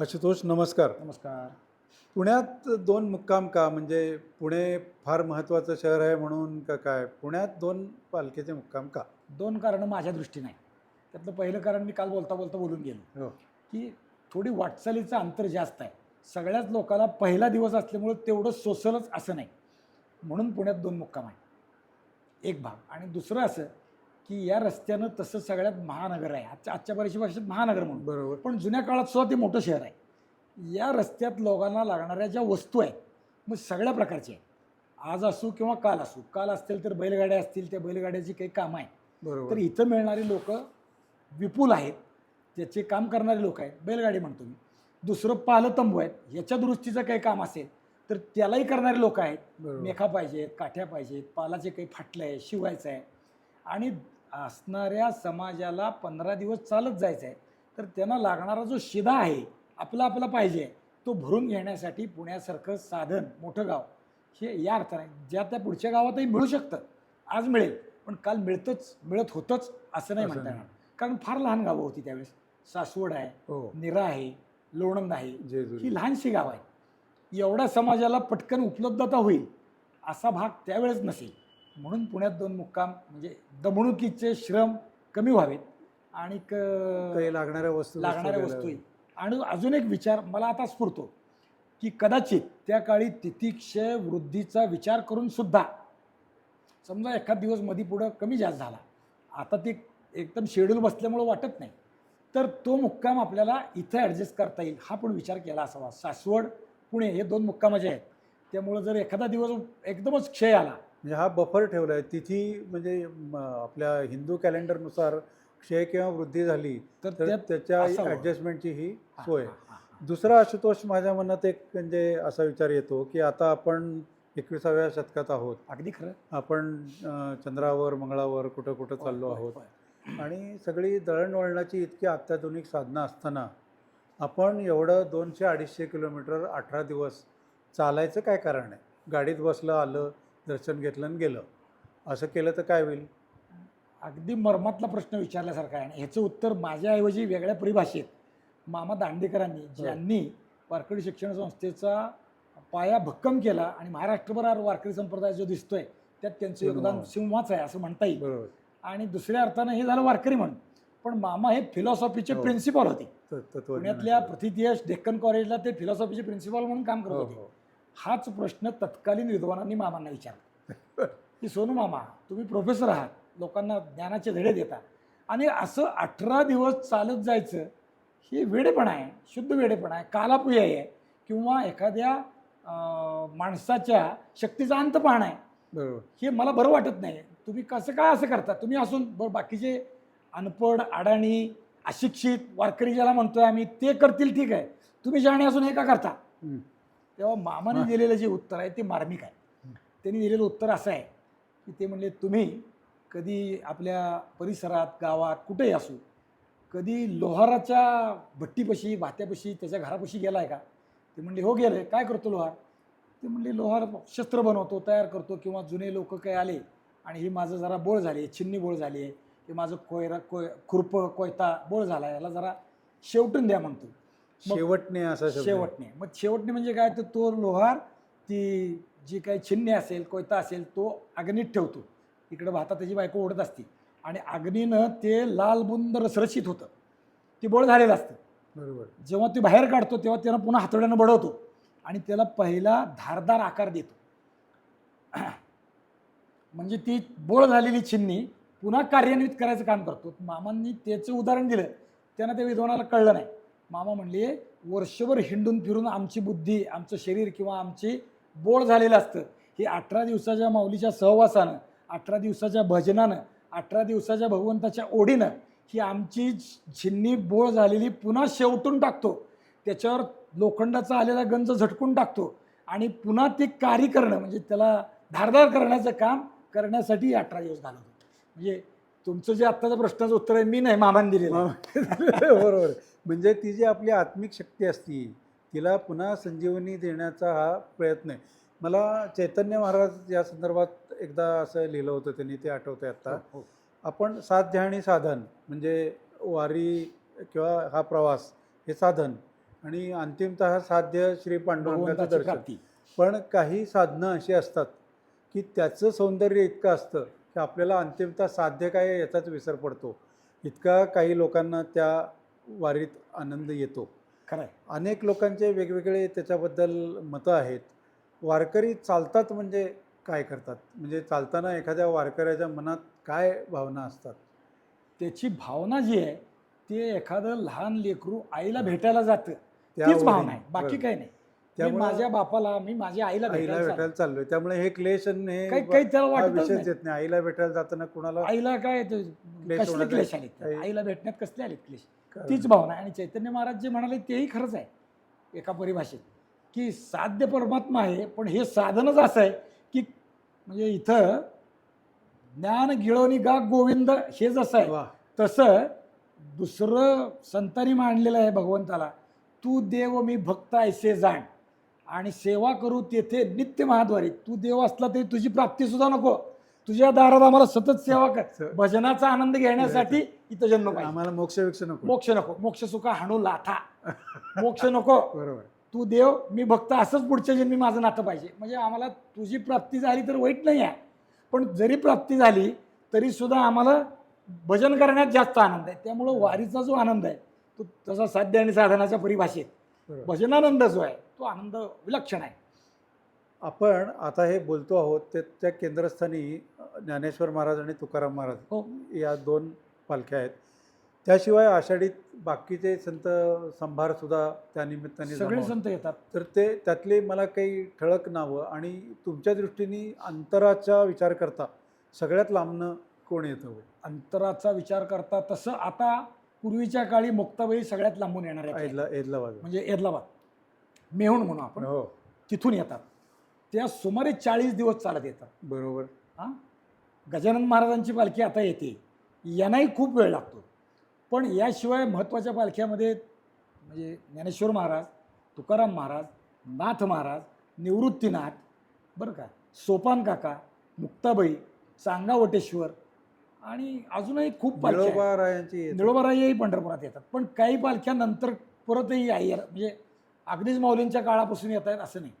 आशुतोष नमस्कार. नमस्कार. पुण्यात दोन मुक्काम का? म्हणजे पुणे फार महत्त्वाचं शहर आहे म्हणून का काय? पुण्यात दोन पालखीचे मुक्काम का? दोन कारणं माझ्या दृष्टीने आहे त्यातलं पहिलं कारण मी काल बोलता बोलता बोलून गेलो. हो. की थोडी वाटचालीचं अंतर जास्त आहे. सगळ्याच लोकांना पहिला दिवस असल्यामुळं तेवढं सोसलच असं नाही. म्हणून पुण्यात दोन मुक्काम आहे एक भाग. आणि दुसरं असं की या रस्त्यानं तसं सगळ्यात महानगर आहे. आजच्या आजच्या भाषेत महानगर म्हणून. बरोबर. पण जुन्या काळात सुद्धा ते मोठं शहर आहे. या रस्त्यात लोकांना लागणाऱ्या ज्या वस्तू आहेत मग सगळ्या प्रकारच्या आहेत. आज असू किंवा काल असू काल असतील तर बैलगाड्या असतील त्या बैलगाड्याची काही कामं तर बरोबर. इथं मिळणारी लोक विपुल आहेत. त्याचे काम करणारे लोक आहेत. बैलगाडी म्हणतो मी. दुसरं पालं तंबू आहेत. याच्या दुरुस्तीचं काही काम असेल तर त्यालाही करणारे लोक आहेत. मेखा पाहिजेत काठ्या पाहिजेत पालाचे काही फाटलं आहे शिवायचं आहे. आणि असणाऱ्या समाजाला पंधरा दिवस चालत जायचं आहे तर त्यांना लागणारा जो शिदा आहे आपला आपला पाहिजे तो भरून घेण्यासाठी पुण्यासारखं साधन मोठं गाव हे या अर्थाने ज्या त्या पुढच्या गावातही मिळू शकतं आज मिळेल पण काल मिळतंच मिळत होतंच असं नाही म्हणता. येणार. कारण फार लहान गावं होती त्यावेळेस. सासवड आहे हो. निरा आहे लोणंद आहे. ही लहानशी गाव आहे एवढ्या समाजाला पटकन उपलब्धता होईल असा भाग त्यावेळेस नसेल. म्हणून पुण्यात दोन मुक्काम म्हणजे दमणुकीचे श्रम कमी व्हावेत आणि क- लागणाऱ्या वस्तू लागणाऱ्या वस्तू. वस्तू आणि अजून एक विचार मला आता स्फुरतो की कदाचित त्या काळी तितिक्षय वृद्धीचा विचार करून सुद्धा समजा एखाद दिवस मधी पुढं कमी जास्त झाला आता ते एकदम शेड्यूल बसल्यामुळं वाटत नाही तर तो मुक्काम आपल्याला इथं ॲडजस्ट करता येईल हा पण विचार केला असावा. सासवड पुणे हे दोन मुक्कामाचे आहेत. त्यामुळं जर एखादा दिवस एकदमच क्षय आला म्हणजे हा बफर ठेवला आहे तिथी म्हणजे आपल्या हिंदू कॅलेंडरनुसार क्षय किंवा वृद्धी झाली तर त्याच्या. ॲडजस्टमेंटची ही सोय. दुसरा आशुतोष माझ्या मनात एक म्हणजे असा विचार येतो की आता आपण एकविसाव्या शतकात आहोत अगदी खरं आपण चंद्रावर मंगळावर कुठं कुठं चाललो आहोत. आणि सगळी दळणवळणाची इतकी अत्याधुनिक साधनं असताना आपण एवढं दोनशे अडीचशे किलोमीटर अठरा दिवस चालायचं काय कारण आहे गाडीत बसलं आलं दर्शन घेतलं आणि गेलं. असं केलं तर काय होईल? अगदी मर्मातला प्रश्न विचारल्यासारखा आहे. आणि ह्याचं उत्तर माझ्याऐवजी वेगळ्या परिभाषेत मामा दांडेकरांनी ज्यांनी वारकरी शिक्षण संस्थेचा पाया भक्कम केला आणि महाराष्ट्रभर हा वारकरी संप्रदाय जो दिसतोय त्यात त्यांचं योगदान सिंहाच. आहे असं म्हणता येईल. आणि दुसऱ्या अर्थानं हे झालं वारकरी म्हणून. पण मामा हे फिलॉसॉफीचे हो. प्रिन्सिपल होते. पुण्यातल्या आहे. प्रथितयश डेक्कन कॉलेजला ते फिलॉसॉफीचे प्रिन्सिपल म्हणून काम करत हो, होते. हो. हाच प्रश्न तत्कालीन विद्वानांनी मामांना विचारला. की सोनू मामा तुम्ही प्रोफेसर आहात. लोकांना ज्ञानाचे धडे देता. आणि असं अठरा दिवस चालत जायचं हे वेडेपणा आहे शुद्ध वेडेपणा आहे कालापुयाई आहे किंवा एखाद्या माणसाच्या शक्तीचा अंत पाहणं आहे बरोबर. हे मला बरं वाटत नाही. तुम्ही कसं काय असं करता? तुम्ही असून बरं बाकीचे अनपड अडाणी अशिक्षित वारकरी ज्याला म्हणतोय आम्ही ते करतील ठीक आहे. तुम्ही शहाणे असून हे का करता. तेव्हा मामाने हा. दिलेलं जे उत्तर आहे ते मार्मिक आहे हं. त्यांनी दिलेलं उत्तर असं आहे की ते म्हणले तुम्ही कधी आपल्या परिसरात गावात कुठेही असू कधी लोहाराच्या भट्टीपाशी भात्यापाशी त्याच्या घरापाशी गेला आहे का ते म्हणले हो गेलं काय करतो लोहार ते म्हणले लोहार शस्त्र बनवतो तयार करतो किंवा जुने लोक काही आले आणि ही माझं जरा बोळ झाली छिन्नी बोळ झाली आहे की माझं कोयरा कोय खुरप कोयता बोळ झाला याला जरा शेवटून द्या म्हणतो मग- शेवटने असा शब्द आहे. शेवटणे मग शेवटणे म्हणजे काय? तर तो लोहार ती जी काही छिन्नी असेल कोयता असेल तो अग्नीत ठेवतो. इकडं भातात त्याची बायको ओढत असते. आणि अग्नीनं ते लाल बुंद रसरशीत होतं. ते बोळ झालेलं असतं. बरोबर. जेव्हा ते बाहेर काढतो तेव्हा त्यानं पुन्हा हातोड्यानं बडवतो. आणि त्याला पहिला धारदार आकार देतो. म्हणजे ती बोळ झालेली छिन्नी पुन्हा कार्यान्वित करायचं काम करतो. मामांनी त्याचं उदाहरण दिलं. त्यांना त्या विद्वानाला कळलं नाही. मामा म्हणले वर्षभर हिंडून फिरून आमची बुद्धी आमचं शरीर किंवा आमची बोळ झालेलं असतं. हे अठरा दिवसाच्या माऊलीच्या सहवासानं अठरा दिवसाच्या भजनानं अठरा दिवसाच्या भगवंताच्या ओढीनं ही आमची झिन्नी बोळ झालेली पुन्हा शेवटून टाकतो. त्याच्यावर लोखंडाचा आलेला गंज झटकून टाकतो आणि पुन्हा ते कार्य करणं म्हणजे त्याला धारदार करण्याचं काम करण्यासाठी अठरा दिवस घालवतो. म्हणजे तुमचं जे आत्ताच्या प्रश्नाचं उत्तर आहे मी नाही मामाने दिलेलं. आहे. बरोबर. म्हणजे ती जी आपली आत्मिक शक्ती असती तिला पुन्हा संजीवनी देण्याचा हा प्रयत्न आहे. मला चैतन्य महाराज या संदर्भात एकदा असं लिहिलं होतं त्यांनी ते आठवतंय आता. हो. आपण साध्य आणि साधन म्हणजे वारी किंवा हा प्रवास हे साधन आणि अंतिमतः साध्य श्री पांडुरंगाचं दर्शन. पण काही साधनं अशी असतात की त्याचं सौंदर्य इतकं असतं की आपल्याला अंतिमतः साध्य काय याचाच विसर पडतो. इतका काही लोकांना त्या वारीत आनंद येतो. खरंय. अनेक लोकांचे वेगवेगळे त्याच्याबद्दल मतं आहेत. वारकरी चालतात म्हणजे काय करतात? म्हणजे चालताना एखाद्या वारकऱ्याच्या मनात काय भावना असतात? त्याची भावना जी आहे ते एखादं लहान लेकरू आईला भेटायला जातं. त्या तीच ओढीने. भावना आहे. बाकी. काही नाही. मी त्यामुळं माझ्या बापाला मी माझ्या आईला आईला भेटायला भेटायला चाललो. चाललोय. त्यामुळे हे क्लेश आणि हे काही काही त्याला हा वाटतच विषयच नाही. येत नाही. आईला भेटायला जाताना कुणाला आईला काय ते- कसले होण्याचं क्लेश आले काही- आईला भेटण्यात कसले आले क्लेश? कारण- तीच भावना आहे. आणि चैतन्य महाराज जे म्हणाले तेही खरंच आहे. एका परिभाषेत. की साध्य परमात्मा आहे पण हे साधनच असं आहे की म्हणजे इथं ज्ञान गिळवणी गा गोविंद हे जसं आहे वा तसं दुसरं संतांनी मांडलेलं आहे भगवंताला. तू देव मी भक्त ऐसे जाण. आणि सेवा करू तेथे नित्य महाद्वारी. तू देव असला तरी तुझी प्राप्ती सुद्धा नको. तुझ्या दारात आम्हाला सतत सेवा कर. भजनाचा आनंद घेण्यासाठी इथं जन्म पाहिजे. आम्हाला मोक्ष विक्ष नको. मोक्ष नको. मोक्ष सुखा हाणू लाथा. मोक्ष नको. बरोबर. तू देव मी भक्त असंच पुढच्या जन्मी माझं नातं पाहिजे. म्हणजे आम्हाला तुझी प्राप्ती झाली तर वाईट नाही आहे. पण जरी प्राप्ती झाली तरी सुद्धा आम्हाला भजन करण्यात जास्त आनंद आहे. त्यामुळं वारीचा जो आनंद आहे तो तसा साध्य आणि साधनाच्या परिभाषेत. भजनानंद जो आहे तो आनंद विलक्षण आहे. आपण आता हे बोलतो आहोत ते त्या केंद्रस्थानी ज्ञानेश्वर महाराज आणि तुकाराम महाराज हो. या दोन पालख्या आहेत. त्याशिवाय आषाढीत बाकीचे संत संभार सुद्धा त्या निमित्ताने सगळे. संत येतात. तर ते त्यातले मला काही ठळक नावं आणि तुमच्या दृष्टीने अंतराचा विचार करता सगळ्यात लांबनं कोण येतं? अंतराचा विचार करता तसं आता पूर्वीच्या काळी मुक्ताबाई सगळ्यात लांबून येणार बाजू म्हणजे एदलाबाद मेहुण म्हणू आपण. हो. तिथून येतात. त्या सुमारे चाळीस दिवस चालत येतात. बरोबर. हां? गजानन महाराजांची पालखी आता येते. यांनाही खूप वेळ लागतो. पण याशिवाय महत्त्वाच्या पालख्यामध्ये म्हणजे ज्ञानेश्वर महाराज तुकाराम महाराज नाथ महाराज निवृत्तीनाथ बरं का सोपान काका मुक्ताबाई चांगावटेश्वर आणि अजूनही खूप पालख्या आहेत. निळोबा रायांची येतं. निळोबाराही पंढरपुरात येतात पण काही पालख्या नंतर परतही यायला म्हणजे अगदीच माऊलींच्या काळापासून येत आहेत असं नाही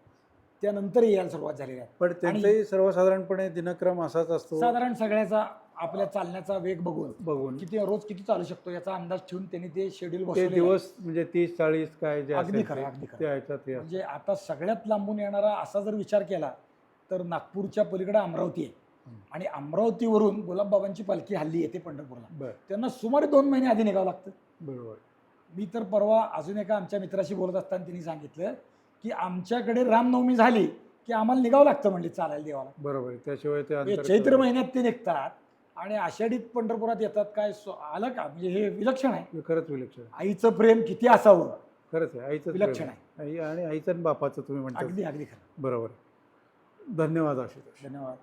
त्यानंतर यायला सुरुवात झालेली आहे पण त्यांचाही सर्वसाधारणपणे दिनक्रम असाच असतो साधारण सगळ्याचा आपल्या चालण्याचा वेग बघून बघून किती रोज किती चालू शकतो याचा अंदाज ठेवून त्यांनी ते शेड्यूल ते दिवस म्हणजे तीस चाळीस काय जे अगदी असेल खरं, ते- अगदी खरं. म्हणजे आता सगळ्यात लांबून येणारा असा जर विचार केला तर नागपूरच्या पलीकडे अमरावती आहे. आणि अमरावतीवरून गुलाबबाबांची पालखी हल्ली येते पंढरपूरला. बरं. त्यांना सुमारे दोन महिने आधी निघावं लागतं. बरोबर. मी तर परवा अजून एका आमच्या मित्राशी बोलत असताना त्यांनी सांगितलं की आमच्याकडे रामनवमी झाली की आम्हाला निघावं लागतं म्हणले चालायला देवाला. बरोबर त्याशिवाय ते म्हणजे अंतर चैत्र महिन्यात ते निघतात आणि आषाढीत पंढरपुरात येतात काय सो- आलं का? म्हणजे हे विलक्षण आहे. खरंच विलक्षण आहे. आईचं प्रेम किती असावं? खरंच आहे. आईचं विलक्षण आई आणि आईचं आणि बापाचं तुम्ही म्हणता. अगदी अगदी खरं. बरोबर धन्यवाद आशुतोष धन्यवाद.